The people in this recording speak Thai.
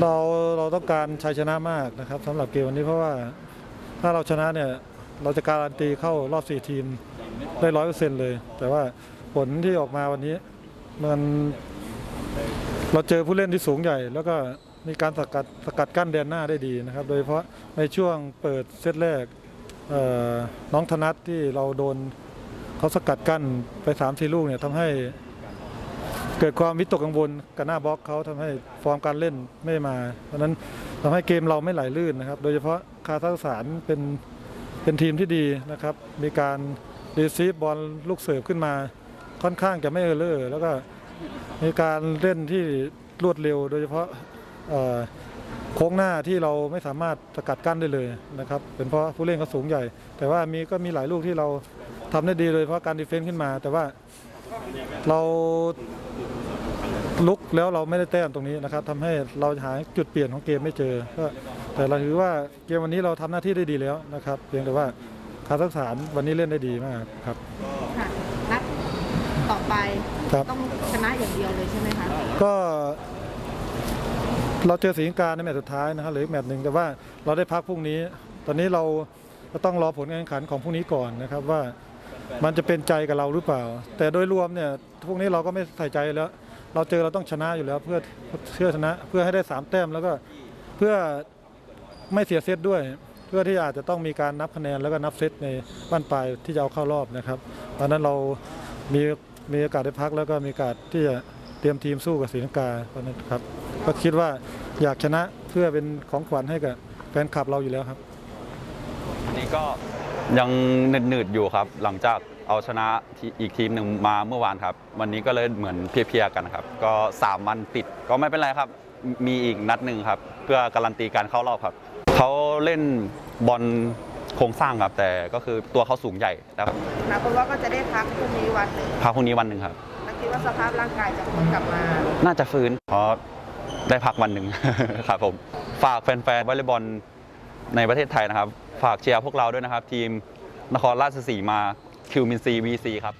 เราเราต้องการชัยชนะมากนะครับสำหรับเกมวันนี้เพราะว่าถ้าเราชนะเนี่ยเราจะการันตีเข้ารอบ 4 ทีมได้ร้อยเปอร์เซ็นต์เลย แต่ว่าผลที่ออกมาวันนี้มันเราเจอผู้เล่นที่สูงใหญ่ แล้วก็มีการสกัดสกัดกั้นแดนหน้าได้ดีนะครับ โดยเฉพาะในช่วงเปิดเซตแรกน้องธนัทที่เราโดนเขาสกัดกั้นไป3ามสี่ลูกเนี่ยทำให้ เกิดความวิตกกังวลกับหน้าบล็อกเขาทำให้ฟอร์มการเล่นไม่มา เพราะนั้นทำให้เกมเราไม่ไหลลื่นนะครับ โดยเฉพาะคาซัคสถานเป็นเป็นทีมที่ดีนะครับ มีการรีซีฟบอลลูกเสิร์ฟขึ้นมา ค่อนข้างจะไม่เออร์เลอร์แล้วก็มีการเล่นที่รวดเร็ว โดยเฉพาะโค้งหน้าที่เราไม่สามารถสกัดกั้นได้เลยนะครับ เป็นเพราะผู้เล่นเขาสูงใหญ่ แต่ว่ามีก็มีหลายลูกที่เราทำได้ดีโดยเฉพาะการดีเฟนซ์ขึ้นมา แต่ว่าเรา ลุกแล้วเราไม่ได้แต้มตรงนี้นะครับทำให้เราหาจุดเปลี่ยนของเกมไม่เจอก็แต่เราถือว่าเกมวันนี้เราทำหน้าที่ได้ดีแล้วนะครับ เพียงแต่ว่าคาซัคสถานวันนี้เล่นได้ดีมากครับค่ะนัดต่อไปครับต้องชนะอย่างเดียวเลยใช่ไหมคะก็เราเจอสีลังกาในแมตช์สุดท้ายนะครับเหรืออีกแมตช์หนึ่งแต่ว่าเราได้พักพรุ่งนี้ ตอนนี้เราก็ต้องรอผลการแข่งขันของพรุ่งนี้ก่อนนะครับว่ามันจะเป็นใจกับเราหรือเปล่า แต่โดยรวมเนี่ยพวกนี้เราก็ไม่ใส่ใจแล้ว เราเจอเราต้องชนะอยู่แล้วเพื่อเพื่อชนะเพื่อให้ได้สามแต้มแล้วก็เพื่อไม่เสียเซตด้วย เพื่อที่อาจจะต้องมีการนับคะแนนแล้วก็นับเซตในบ้านปลายที่จะเอาเข้ารอบนะครับเพราะฉะนั้นเรามีมีโอกาสได้พักแล้วก็มีโอกาสที่จะเตรียมทีมสู้กับศรีลังกาเพราะฉะนั้นครับ ก็คิดว่าอยากชนะเพื่อเป็นของขวัญให้กับแฟนคลับเราอยู่แล้วครับอันนี้ก็ ยังหนืดๆอยู่ครับ หลังจากเอาชนะที่อีกทีมหนึ่งมาเมื่อวานครับ วันนี้ก็เลยเหมือนเพลียๆกันครับ ก็ 3 วันติดก็ไม่เป็นไรครับ มีอีกนัดหนึ่งครับ เพื่อการันตีการเข้ารอบครับ เขาเล่นบอลโครงสร้างครับ แต่ก็คือตัวเขาสูงใหญ่นะครับนะเพราะว่าก็จะได้พักพรุ่งนี้วันหนึ่งพักพรุ่งนี้วันหนึ่งครับแล้วคิดว่าสภาพร่างกายจะฟื้นกลับมา น่าจะฟื้นเพราะได้พักวันหนึ่ง ครับผม ฝากแฟนๆวอลเลย์บอลในประเทศไทยนะครับ ฝากเชียร์พวกเราด้วยนะครับ ทีมนครราชสีมาคิวมินซีวีซีครับ